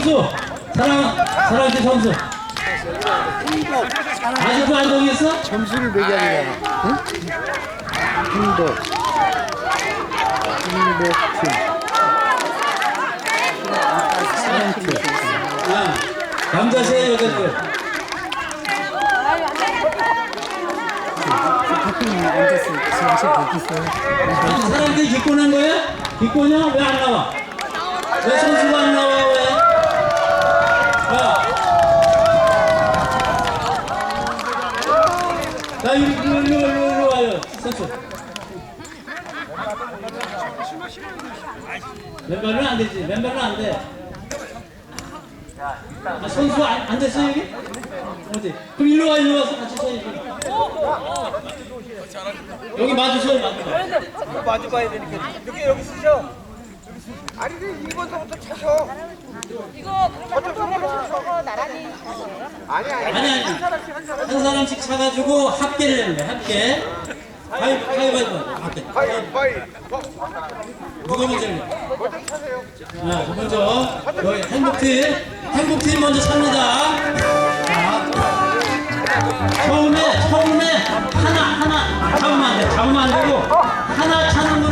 선수 사랑 사랑팀 선수 아직도 안 정했어? 점수를 매겨야 되잖아. 응? 행복팀. 사랑팀. 아, 남자 세 여자 세 대표님 지금 거기 있어요. 사람들이 기권한 거야? 기권이야? 왜 안 나와? 왜 선수가 안 나와 왜? 나 이리 이리 이리 이리 와요 선수. 왼발은 안 되지. 왼발은 안 돼. 아, 선수 안, 안 됐어 여기? 어디? 그럼 일로 와 일로 와서 같이 서야지. 여기 마주쳐요 마주쳐. 마주 봐야 되니까 여기 여기 쓰셔. 아니 그 이번부터 쳐서 이거 그러면 통으로 뭐 저거 나란히 아니 아니. 아니, 한 사람씩 한 사람씩 차가지고 합계를 내는 거야 합계 가위바위보 가위바위보 합계 빨리 빨리 어, 누가 먼저 내 먼저 쳐세요. 자 네, 먼저 여기 행복팀 행복팀 먼저 찹니다. 처음에 처음에 하나 하나. 잡으면 안돼 잡으면 안 되고 하나 차는 거